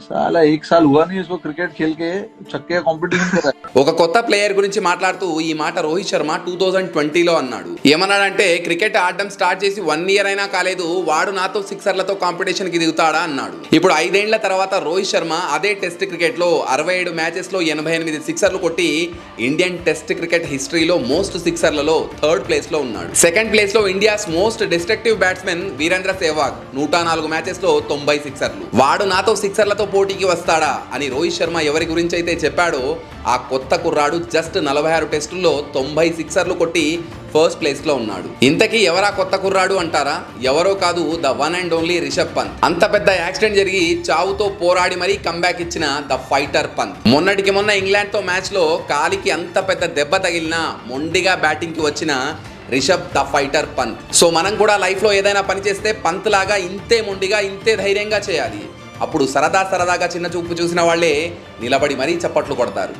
साला एक साल हुआ नहीं इसको क्रिकेट खेल के छक्के कंपटीशन कर रहा है ఒక కొత్త ప్లేయర్ గురించి మాట్లాడుతూ ఈ మాట రోహిత్ శర్మ టూ థౌజండ్ ట్వంటీలో అన్నాడు ఏమన్నాడంటే క్రికెట్ ఆడడం స్టార్ట్ చేసి వన్ ఇయర్ అయినా కాలేదు వాడు నాతో సిక్సర్లతో కాంపిటీషన్ కి దిగుతాడా అన్నాడు ఇప్పుడు ఐదేండ్ల తర్వాత రోహిత్ శర్మ అదే టెస్ట్ క్రికెట్ లో అరవై ఏడు మ్యాచెస్ లో ఎనభై ఎనిమిది సిక్సర్లు కొట్టి ఇండియన్ టెస్ట్ క్రికెట్ హిస్టరీలో మోస్ట్ సిక్సర్లలో థర్డ్ ప్లేస్ లో ఉన్నాడు సెకండ్ ప్లేస్ లో India's most destructive batsmen Virender Sehwag నూట నాలుగు మ్యాచెస్ లో తొంభై సిక్సర్లు వాడు నాతో సిక్సర్లతో పోటీకి వస్తాడా అని రోహిత్ శర్మ ఎవరి గురించి అయితే చెప్పాడో ఆ కొత్త కుర్రాడు జస్ట్ నలభై ఆరు టెస్టుల్లో తొంభై సిక్సర్లు కొట్టి ఫస్ట్ ప్లేస్లో ఉన్నాడు. ఇంతకీ ఎవరా కొత్త కుర్రాడు అంటారా? ఎవరో కాదు the one and only Rishabh Pant. అంత పెద్ద యాక్సిడెంట్ జరిగి చావుతో పోరాడి మరీ కంబ్యాక్ ఇచ్చిన ద ఫైటర్ పంత్. మొన్నటికి మొన్న ఇంగ్లాండ్తో మ్యాచ్లో కాలికి అంత పెద్ద దెబ్బ తగిలినా మొండిగా బ్యాటింగ్కి వచ్చిన Rishabh the fighter Pant. So మనం కూడా లైఫ్లో ఏదైనా పని చేస్తే పంత్ లాగా ఇంతే మొండిగా ఇంతే ధైర్యంగా చేయాలి. అప్పుడు సరదా సరదాగా చిన్న చూపు చూసిన వాళ్ళే నిలబడి మరీ చప్పట్లు కొడతారు.